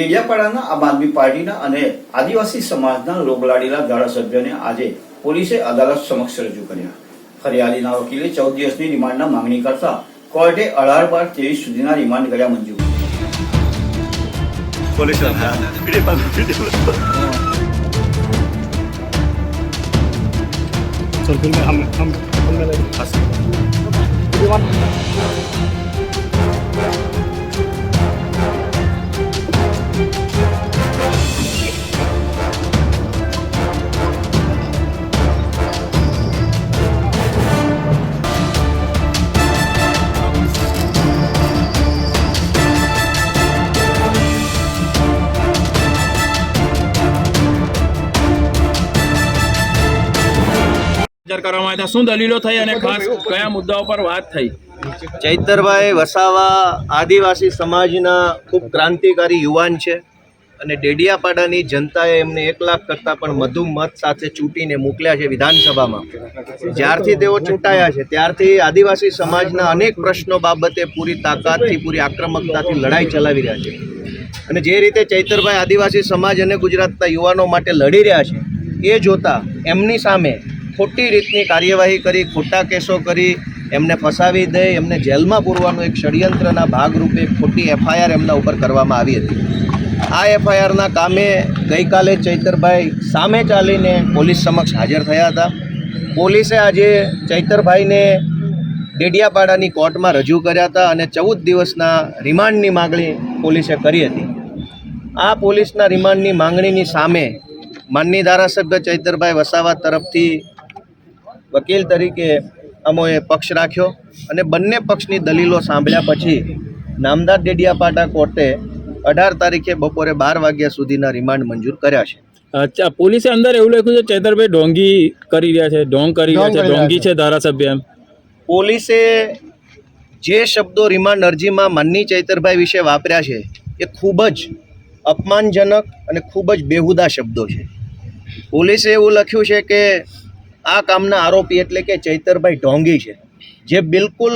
ડેડિયાપાડાના આમ આદમી પાર્ટીના અને આદિવાસી સમાજના રોગલાડીલા ધારાસભ્યને આજે પોલીસે અદાલત સમક્ષ રજૂ કર્યા ફરિયાદીના વકીલે ચૌદ દિવસની રિમાન્ડના માંગણી કરતા કોર્ટે અઢાર બાર ત્રેવીસ સુધીના રિમાન્ડ કર્યા મંજૂર So, wir પસાર કરવામાં આવ્યા શું દલીલો થઈ અને ખાસ કયા મુદ્દાઓ પર વાત થઈ? ચૈતરભાઈ વસાવા આદિવાસી સમાજના ખૂબ ક્રાંતિકારી યુવાન છે અને ડેડિયાપાડાની જનતાએ એમને એક લાખ કરતાં પણ વધુ મત સાથે ચૂંટીને મોકલ્યા છે વિધાનસભામાં. જ્યારથી તેઓ ચૂંટાયા છે ત્યારથી આદિવાસી સમાજના અનેક પ્રશ્નો બાબતે પૂરી તાકાતથી પૂરી આક્રમકતાથી લડાઈ ચલાવી રહ્યા છે. અને જે રીતે ચૈતરભાઈ આદિવાસી સમાજ અને ગુજરાતના યુવાનો માટે લડી રહ્યા છે એ જોતાં એમની સામે ખોટી રીતની કાર્યવાહી કરી, ખોટા કેસો કરી, એમને ફસાવી દે એમને જેલમાં પૂરવાનું એક ષડયંત્રના ભાગરૂપે ખોટી એફઆઈઆર એમના ઉપર કરવામાં આવી હતી. આ એફઆઈઆરના કામે ગઈકાલે ચૈતરભાઈ સામે ચાલીને પોલીસ સમક્ષ હાજર થયા હતા. પોલીસે આજે ચૈતરભાઈને ડેડિયાપાડાની કોર્ટમાં રજૂ કર્યા હતા અને ચૌદ દિવસના રિમાન્ડની માગણી પોલીસે કરી હતી. આ પોલીસના રિમાન્ડની માંગણીની સામે માનની ધારાસભ્ય ચૈતરભાઈ વસાવા તરફથી વકીલ તરીકે અમોએ પક્ષ રાખ્યો અને બંને પક્ષની દલીલો સાંભળ્યા પછી નામદાર ડેડિયાપાટા કોર્ટે અઢાર તારીખે બપોરે બાર વાગ્યા સુધીના રિમાન્ડ મંજૂર કર્યા છે. અચ્છા પોલીસે અંદર એવું લખ્યું છે ચેતરભાઈ ડોંગી કરી રહ્યા છે ઢોંગ કરી રહ્યા છે ઢોંગી છે ધારાસભ્ય એમ. પોલીસે જે શબ્દો રિમાન્ડ અરજીમાં માનની ચૈતરભાઈ વિશે વાપર્યા છે એ ખૂબ જ અપમાનજનક અને ખૂબ જ બેહુદા શબ્દો છે. પોલીસે એવું લખ્યું છે કે આ કામના આરોપી એટલે કે ચૈતરભાઈ ઢોંગી છે જે બિલકુલ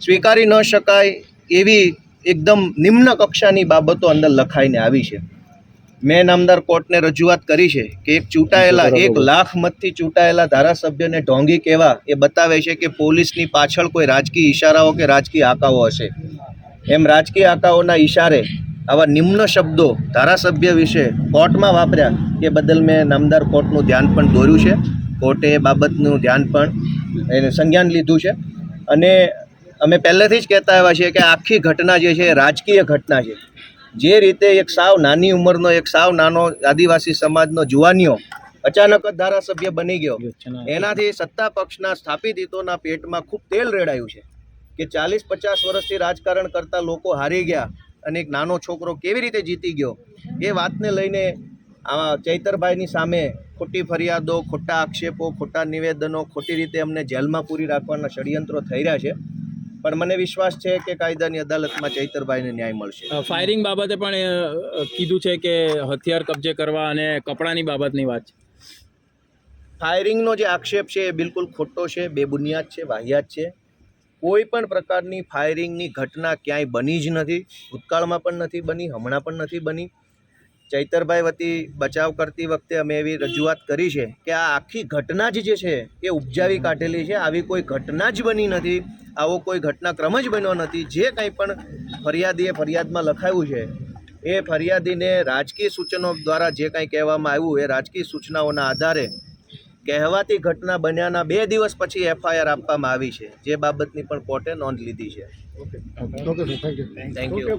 સ્વીકારી ન શકાય એવી એકદમ નિમ્ન કક્ષાની બાબતો અંદર લખાઈને આવી છે. મેં નામદાર કોર્ટને રજૂઆત કરી છે કે એક ચૂંટાયેલા એક લાખ મતથી ચૂંટાયેલા ધારાસભ્યને ઢોંગી કહેવા એ બતાવે છે કે પોલીસની પાછળ કોઈ રાજકીય ઇશારાઓ કે રાજકીય આકાઓ હશે. એમ રાજકીય આકાઓના ઇશારે આવા નિમ્ન શબ્દો ધારાસભ્ય વિશે કોર્ટમાં વાપર્યા એ બદલ મેં નામદાર કોર્ટનું ધ્યાન પણ દોર્યું છે. કોર્ટે એ બાબતનું ધ્યાન પણ એને સંજ્ઞાન લીધું છે. અને અમે પહેલેથી જ કહેતા આવ્યા છીએ કે આખી ઘટના જે છે એ રાજકીય ઘટના છે. જે રીતે એક સાવ નાની ઉંમરનો એક સાવ નાનો આદિવાસી સમાજનો જુવાનીઓ અચાનક જ ધારાસભ્ય બની ગયો. એનાથી સત્તા પક્ષના સ્થાપિત હિતોના પેટમાં ખૂબ તેલ રેડાયું છે કે ચાલીસ પચાસ વર્ષથી રાજકારણ કરતા લોકો હારી ગયા અને એક નાનો છોકરો કેવી રીતે જીતી ગયો? એ વાતને લઈને આ ચૈતરભાઈની સામે ખોટી ફરિયાદો ખોટા આક્ષેપો ખોટા નિવેદનો ખોટી રીતે અમને જેલમાં પૂરી રાખવાના ષડયંત્રો થઈ રહ્યા છે. પણ મને વિશ્વાસ છે કે કાયદાની અદાલતમાં ચૈતરભાઈને ન્યાય મળશે. ફાયરિંગ બાબતે પણ કીધું છે કે હથિયાર કબજે કરવા અને કપડાની બાબતની વાત છે. ફાયરિંગનો જે આક્ષેપ છે એ બિલકુલ ખોટો છે બેબુનિયાદ છે વાહિયાત છે. કોઈ પણ પ્રકારની ફાયરિંગની ઘટના ક્યાંય બની જ નથી. ભૂતકાળમાં પણ નથી બની હમણાં પણ નથી બની. ચૈતરભાઈ વતી બચાવ કરતી વખતે અમે એવી રજૂઆત કરી છે કે આ આખી ઘટના જ જે છે એ ઉપજાવી કાઢેલી છે. આવી કોઈ ઘટના જ બની નથી. આવો કોઈ ઘટનાક્રમ જ બન્યો નથી. જે કંઈ પણ ફરિયાદીએ ફરિયાદમાં લખાયું છે એ ફરિયાદીને રાજકીય સૂચનો દ્વારા જે કંઈ કહેવામાં આવ્યું એ રાજકીય સૂચનાઓના આધારે કહેવાતી ઘટના બન્યાના બે દિવસ પછી એફઆઈઆર આપવામાં આવી છે. જે બાબતની પણ કોર્ટે નોંધ લીધી છે. Okay thank you